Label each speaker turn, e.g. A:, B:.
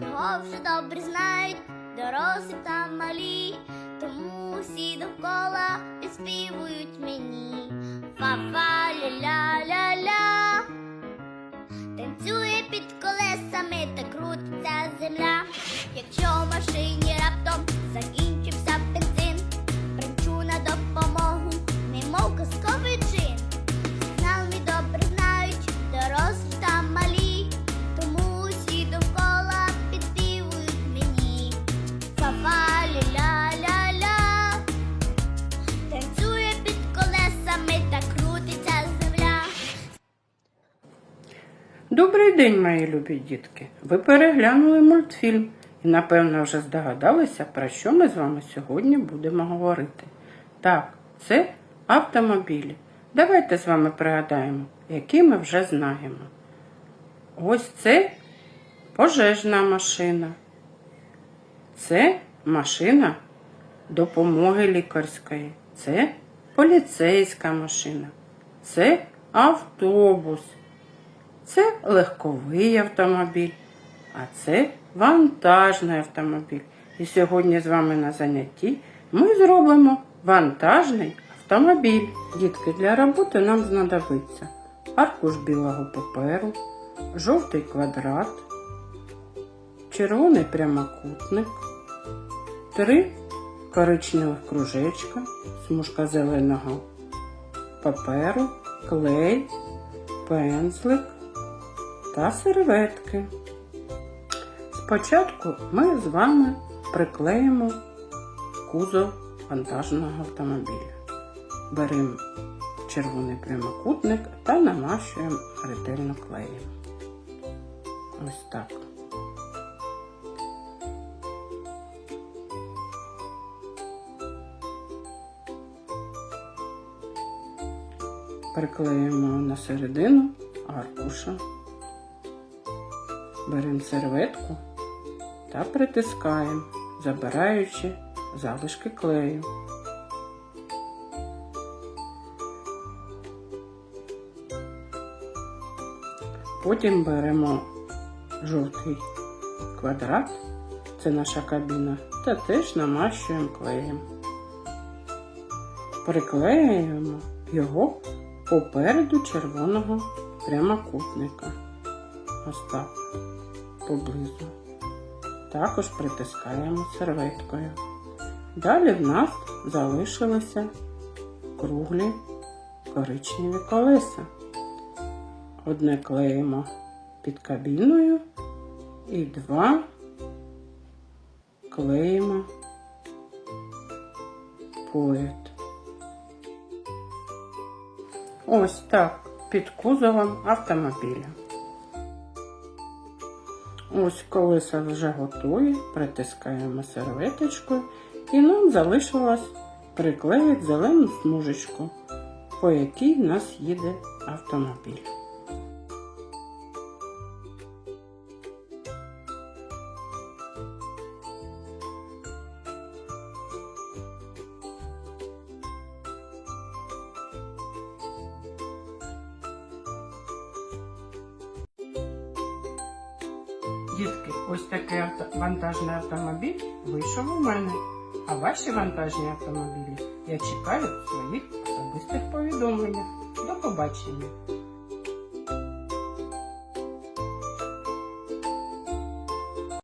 A: Його вже добре знають дорослі та малі, тому всі довкола підспівують мені. Фа-фа, ля-ля-ля-ля. Танцює під колесами та крутиться земля. Якщо в машині раптом закінчився бензин, примчу на допомогу, немов казковий
B: Добрий день, мої любі дітки. Ви переглянули мультфільм і, напевно, вже здогадалися, про що ми з вами сьогодні будемо говорити. Так, це автомобілі. Давайте з вами пригадаємо, які ми вже знаємо. Ось це пожежна машина. Це машина допомоги лікарської. Це поліцейська машина. Це автобус. Це легковий автомобіль, а це вантажний автомобіль. І сьогодні з вами на занятті ми зробимо вантажний автомобіль. Дітки, для роботи нам знадобиться аркуш білого паперу, жовтий квадрат, червоний прямокутник, три коричневих кружечка, смужка зеленого паперу, клей, пензлик та серветки. Спочатку ми з вами приклеїмо кузов вантажного автомобіля. Беремо червоний прямокутник та намащуємо ретельно клеєм. Ось так. Приклеїмо на середину аркуша. Беремо серветку та притискаємо, забираючи залишки клею. Потім беремо жовтий квадрат, це наша кабіна, та теж намащуємо клеєм. Приклеюємо його попереду червоного прямокутника. Ось поблизу. Також притискаємо серветкою. Далі в нас залишилися круглі коричневі колеса. Одне клеїмо під кабіною і два клеїмо поряд. Ось так під кузовом автомобіля. Ось колеса вже готові, притискаємо серветочкою і нам залишилось приклеїти зелену смужечку, по якій нас їде автомобіль. Дітки, ось такий вантажний автомобіль вийшов у мене. А ваші вантажні автомобілі я чекаю в своїх особистих повідомленнях. До побачення!